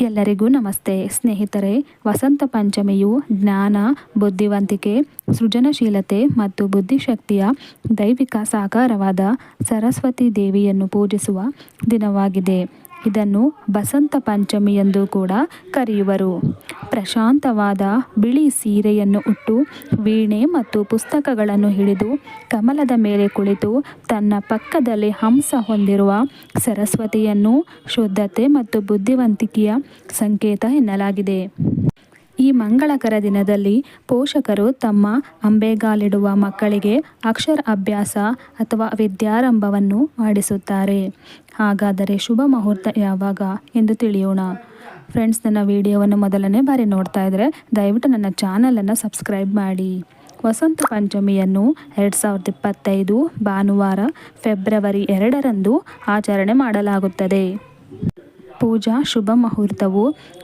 ಎಲ್ಲರಿಗೂ ನಮಸ್ತೆ. ಸ್ನೇಹಿತರೆ, ವಸಂತ ಪಂಚಮಿಯು ಜ್ಞಾನ, ಬುದ್ಧಿವಂತಿಕೆ, ಸೃಜನಶೀಲತೆ ಮತ್ತು ಬುದ್ಧಿಶಕ್ತಿಯ ದೈವಿಕ ಸಾಕಾರವಾದ ಸರಸ್ವತಿ ದೇವಿಯನ್ನು ಪೂಜಿಸುವ ದಿನವಾಗಿದೆ. ಇದನ್ನು ಬಸಂತ ಪಂಚಮಿ ಎಂದು ಕೂಡ ಕರೆಯುವರು. ಪ್ರಶಾಂತವಾದ ಬಿಳಿ ಸೀರೆಯನ್ನು ಉಟ್ಟು ವೀಣೆ ಮತ್ತು ಪುಸ್ತಕಗಳನ್ನು ಹಿಡಿದು ಕಮಲದ ಮೇಲೆ ಕುಳಿತು ತನ್ನ ಪಕ್ಕದಲ್ಲಿ ಹಂಸ ಹೊಂದಿರುವ ಸರಸ್ವತಿಯನ್ನು ಶುದ್ಧತೆ ಮತ್ತು ಬುದ್ಧಿವಂತಿಕೆಯ ಸಂಕೇತ ಎನ್ನಲಾಗಿದೆ. ಈ ಮಂಗಳಕರ ದಿನದಲ್ಲಿ ಪೋಷಕರು ತಮ್ಮ ಅಂಬೆಗಾಲಿಡುವ ಮಕ್ಕಳಿಗೆ ಅಕ್ಷರ ಅಭ್ಯಾಸ ಅಥವಾ ವಿದ್ಯಾರಂಭವನ್ನು ಮಾಡಿಸುತ್ತಾರೆ. ಹಾಗಾದರೆ ಶುಭ ಮುಹೂರ್ತ ಯಾವಾಗ ಎಂದು ತಿಳಿಯೋಣ. ಫ್ರೆಂಡ್ಸ್ ನನ್ನ ವಿಡಿಯೋವನ್ನು ಮೊದಲನೇ ಬಾರಿ ನೋಡ್ತಾ ಇದ್ದರೆ ದಯವಿಟ್ಟು ನನ್ನ ಚಾನಲನ್ನು ಸಬ್ಸ್ಕ್ರೈಬ್ ಮಾಡಿ. ವಸಂತ ಪಂಚಮಿಯನ್ನು ಎರಡು ಸಾವಿರದ ಇಪ್ಪತ್ತೈದು ಭಾನುವಾರ ಫೆಬ್ರವರಿ ಎರಡರಂದು ಆಚರಣೆ ಮಾಡಲಾಗುತ್ತದೆ. ಪೂಜಾ ಶುಭ ಮುಹೂರ್ತವು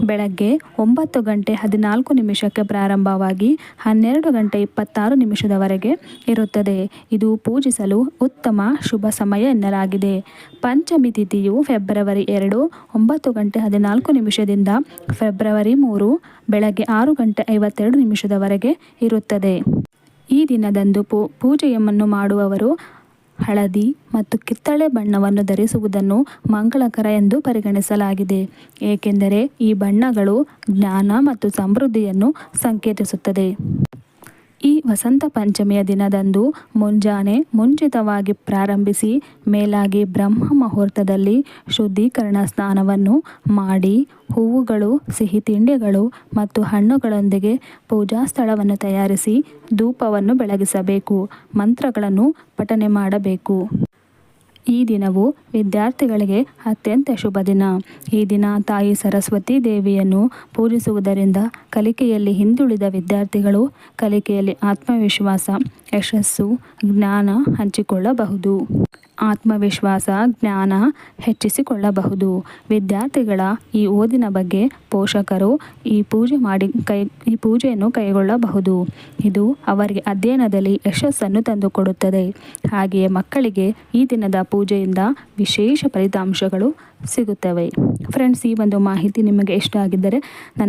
ಬೆಳಗ್ಗೆ ಒಂಬತ್ತು ಗಂಟೆ ಹದಿನಾಲ್ಕು ನಿಮಿಷಕ್ಕೆ ಪ್ರಾರಂಭವಾಗಿ ಹನ್ನೆರಡು ಗಂಟೆ ಇಪ್ಪತ್ತಾರು ನಿಮಿಷದವರೆಗೆ ಇರುತ್ತದೆ. ಇದು ಪೂಜಿಸಲು ಉತ್ತಮ ಶುಭ ಸಮಯ ಎನ್ನಲಾಗಿದೆ. ಪಂಚಮಿ ತಿಥಿಯು ಫೆಬ್ರವರಿ ಎರಡು, ಒಂಬತ್ತು ಗಂಟೆ ಹದಿನಾಲ್ಕು ನಿಮಿಷದಿಂದ ಫೆಬ್ರವರಿ ಮೂರು, ಬೆಳಗ್ಗೆ ಆರು ಗಂಟೆ ಐವತ್ತೆರಡು ನಿಮಿಷದವರೆಗೆ ಇರುತ್ತದೆ. ಈ ದಿನದಂದು ಪೂ ಪೂಜೆಯನ್ನು ಮಾಡುವವರು ಹಳದಿ ಮತ್ತು ಕಿತ್ತಳೆ ಬಣ್ಣವನ್ನು ಧರಿಸುವುದನ್ನು ಮಂಗಳಕರ ಎಂದು ಪರಿಗಣಿಸಲಾಗಿದೆ. ಏಕೆಂದರೆ ಈ ಬಣ್ಣಗಳು ಜ್ಞಾನ ಮತ್ತು ಸಮೃದ್ಧಿಯನ್ನು ಸಂಕೇತಿಸುತ್ತದೆ. ಈ ವಸಂತ ಪಂಚಮಿಯ ದಿನದಂದು ಮುಂಜಾನೆ ಮುಂಚಿತವಾಗಿ ಪ್ರಾರಂಭಿಸಿ ಮೇಲಾಗಿ ಬ್ರಹ್ಮ ಮುಹೂರ್ತದಲ್ಲಿ ಶುದ್ಧೀಕರಣ ಸ್ನಾನವನ್ನು ಮಾಡಿ ಹೂವುಗಳು, ಸಿಹಿ ತಿಂಡಿಗಳು ಮತ್ತು ಹಣ್ಣುಗಳೊಂದಿಗೆ ಪೂಜಾ ಸ್ಥಳವನ್ನು ತಯಾರಿಸಿ ಧೂಪವನ್ನು ಬೆಳಗಿಸಬೇಕು, ಮಂತ್ರಗಳನ್ನು ಪಠನೆ ಮಾಡಬೇಕು. ಈ ದಿನವು ವಿದ್ಯಾರ್ಥಿಗಳಿಗೆ ಅತ್ಯಂತ ಶುಭ ದಿನ. ಈ ದಿನ ತಾಯಿ ಸರಸ್ವತಿ ದೇವಿಯನ್ನು ಪೂಜಿಸುವುದರಿಂದ ಕಲಿಕೆಯಲ್ಲಿ ಹಿಂದುಳಿದ ವಿದ್ಯಾರ್ಥಿಗಳು ಕಲಿಕೆಯಲ್ಲಿ ಆತ್ಮವಿಶ್ವಾಸ, ಯಶಸ್ಸು, ಜ್ಞಾನ ಹಂಚಿಕೊಳ್ಳಬಹುದು. ಆತ್ಮವಿಶ್ವಾಸ, ಜ್ಞಾನ ಹೆಚ್ಚಿಸಿಕೊಳ್ಳಬಹುದು. ವಿದ್ಯಾರ್ಥಿಗಳ ಈ ಓದಿನ ಬಗ್ಗೆ ಪೋಷಕರು ಈ ಪೂಜೆ ಮಾಡಿ ಕೈ, ಈ ಪೂಜೆಯನ್ನು ಕೈಗೊಳ್ಳಬಹುದು. ಇದು ಅವರಿಗೆ ಅಧ್ಯಯನದಲ್ಲಿ ಯಶಸ್ಸನ್ನು ತಂದುಕೊಡುತ್ತದೆ. ಹಾಗೆಯೇ ಮಕ್ಕಳಿಗೆ ಈ ದಿನದ ಪೂಜೆಯಿಂದ ವಿಶೇಷ ಫಲಿತಾಂಶಗಳು ಸಿಗುತ್ತವೆ. ಫ್ರೆಂಡ್ಸ್ ಈ ಒಂದು ಮಾಹಿತಿ ನಿಮಗೆ ಇಷ್ಟ ಆಗಿದ್ದರೆ ನನ್ನ